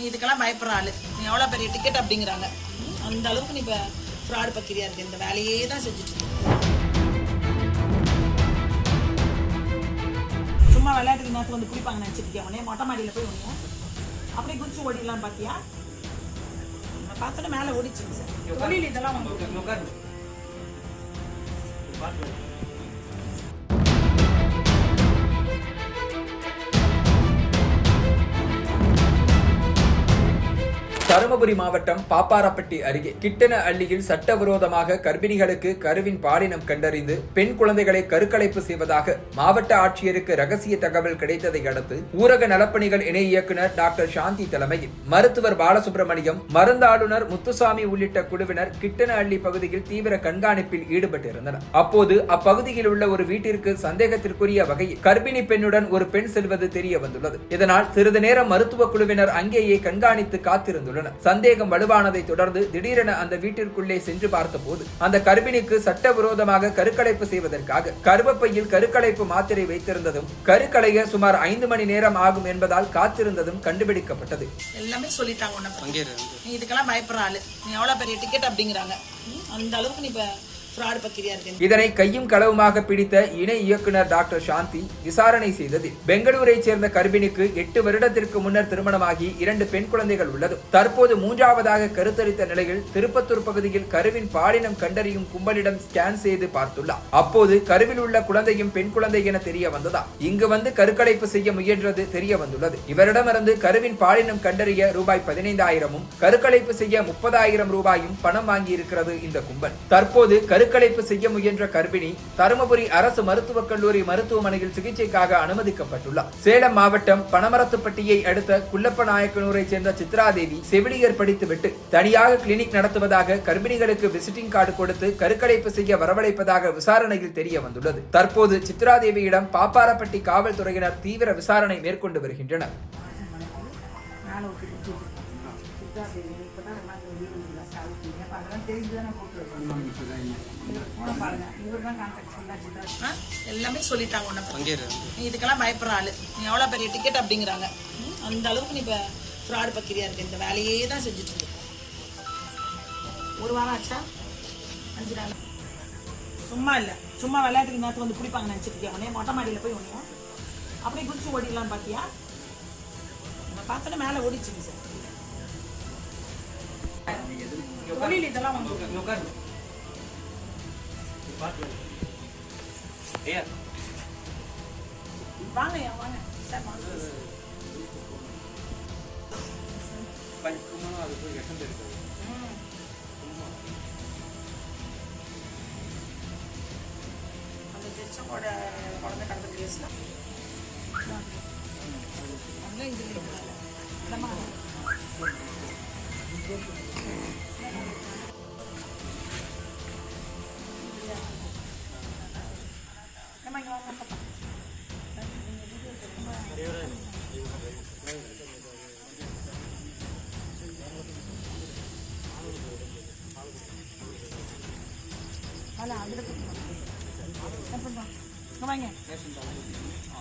நீ இதுக்கெல்லாம் பயப்படுற ஆளு. நீ எவ்வளோ பெரிய டிக்கெட் அப்படிங்கிறாங்க. அந்த அளவுக்கு நீ இப்போ ஃப்ராடு பக்கிரியா இருக்கு. இந்த வேலையே தான் செஞ்சுட்டு. சும்மா விளையாட்டுக்கு நேரத்துக்கு வந்து குளிப்பாங்க நினச்சிருக்கியா? உடனே மொட்டை மாடியில் போய் ஒன்று அப்படியே குச்சி ஓடிடலாம் பார்த்தியா பார்த்தோன்னே மேலே ஓடிச்சுங்க சார். தொழில் இதெல்லாம் உங்களுக்கு தருமபுரி மாவட்டம் பாப்பாரப்பட்டி அருகே கிட்டன அள்ளியில் சட்டவிரோதமாக கர்ப்பிணிகளுக்கு கருவின் பாலினம் கண்டறிந்து பெண் குழந்தைகளை கருக்கலைப்பு செய்வதாக மாவட்ட ஆட்சியருக்கு ரகசிய தகவல் கிடைத்ததை அடுத்து ஊரக நலப்பணிகள் இணை இயக்குனர் டாக்டர் சாந்தி தலைமையில் மருத்துவர் பாலசுப்ரமணியம் மருந்தாளுநர் முத்துசாமி உள்ளிட்ட குழுவினர் கிட்டன அள்ளி பகுதியில் தீவிர கண்காணிப்பில் ஈடுபட்டிருந்தனர். அப்போது அப்பகுதியில் உள்ள ஒரு வீட்டிற்கு சந்தேகத்திற்குரிய வகையில் கர்ப்பிணி பெண்ணுடன் ஒரு பெண் செல்வது தெரிய வந்துள்ளது இதனால் சிறிது நேரம் மருத்துவ குழுவினர் அங்கேயே கண்காணித்து காத்திருந்துள்ளனர். சந்தேகம் வலுவானதை தொடர்ந்து திடீரென அந்த வீட்டிற்குள்ளே சென்று பார்த்தபோது அந்த கர்ப்பிணிக்கு சட்டவிரோதமாக கருக்கலைப்பு செய்வதற்காக கருவப்பையில் கருக்கலைப்பு மாத்திரை வைத்திருந்ததும் கருக்கலைய சுமார் ஐந்து மணி நேரம் ஆகும் என்பதால் காத்திருந்ததும் கண்டுபிடிக்கப்பட்டது. எல்லாமே சொல்லிட்டாங்க இதுக்கெல்லாம் பயப்படுற ஆளு. நீ எவ்வளோ பெரிய டிக்கெட் அப்படிங்கிறாங்க. அந்த அளவுக்கு நீ ஃப்ராடு பக்கிரியா இருக்கு. இதனை கையும் களவுமாக பிடித்த இணை இயக்குனர் டாக்டர் சாந்தி விசாரணை செய்ததில் பெங்களூரை சேர்ந்த கர்ப்பிணிக்கு எட்டு வருடத்திற்கு முன்னர் திருமணமாகி இரண்டு பெண் குழந்தைகள் உள்ளது. தற்போது மூன்றாவதாக கருத்தரித்த நிலையில் திருப்பத்தூர் பகுதியில் கருவின் பாலினம் கண்டறியும் கும்பலிடம் ஸ்கேன் செய்து பார்த்துள்ளார். அப்போது கருவில் உள்ள குழந்தையும் பெண் குழந்தை என தெரிய வந்ததா? இங்கு வந்து கருக்கலைப்பு செய்ய முயன்றது தெரிய வந்துள்ளது. இவரிடமிருந்து கருவின் பாலினம் கண்டறிய ரூபாய் பதினைந்தாயிரமும் கருக்கலைப்பு செய்ய முப்பதாயிரம் ரூபாயும் பணம் வாங்கியிருக்கிறது இந்த கும்பல். தற்போது கருக்கலைப்பு செய்ய முயன்ற கர்ப்பிணி தருமபுரி அரசு மருத்துவக் கல்லூரி மருத்துவமனையில் சிகிச்சைக்காக அனுமதிக்கப்பட்டுள்ளார். சேலம் மாவட்டம் பனமரத்துப்பட்டியை அடுத்த குள்ளப்ப நாயக்கனூரைச் சேர்ந்த சித்ராதேவி செவிலியர் படித்துவிட்டு தனியாக கிளினிக் நடத்துவதாக கர்ப்பிணிகளுக்கு விசிட்டிங் கார்டு கொடுத்து கருக்கலைப்பு செய்ய வரவழைப்பதாக விசாரணையில் தெரிய வந்துள்ளது தற்போது சித்ராதேவியிடம் பாப்பாரப்பட்டி காவல்துறையினர் தீவிர விசாரணை மேற்கொண்டு வருகின்றனர். எல்லாமே சொல்லிட்டாங்க உன்னை நீ இதுக்கெல்லாம் பயப்படுற ஆளு. நீ எவ்வளோ பெரிய டிக்கெட் அப்படிங்கிறாங்க. அந்த அளவுக்கு நீ இப்போ ஃப்ராடு பக்கிரியா இருக்கு. இந்த வேலையே தான் செஞ்சுட்டு இருக்க. ஒரு வாரம் ஆச்சா? அஞ்சு நாள். சும்மா இல்லை. சும்மா விளையாட்டுக்கு நேரத்துக்கு வந்து குளிப்பாங்க நினச்சிருக்கியா உடனே மொட்டை மாடியில் போய் ஒன்று அப்படியே குதிச்சு ஓடிடலாம் பார்த்தியா நான் பார்த்தோன்னே மேலே ஓடிச்சுங்க சார். தொழில் இதெல்லாம் உங்களுக்கு வாங்க ஐயா, வாங்க. சார் வாங்க. ம். அந்த திருச்செங்கோட குழந்தை கடந்த கேஸ்ல அதெல்லாம் இது இல்லைங்களா? அதில் அதில் என்ன பண்ணுறோம் இங்க வாங்க.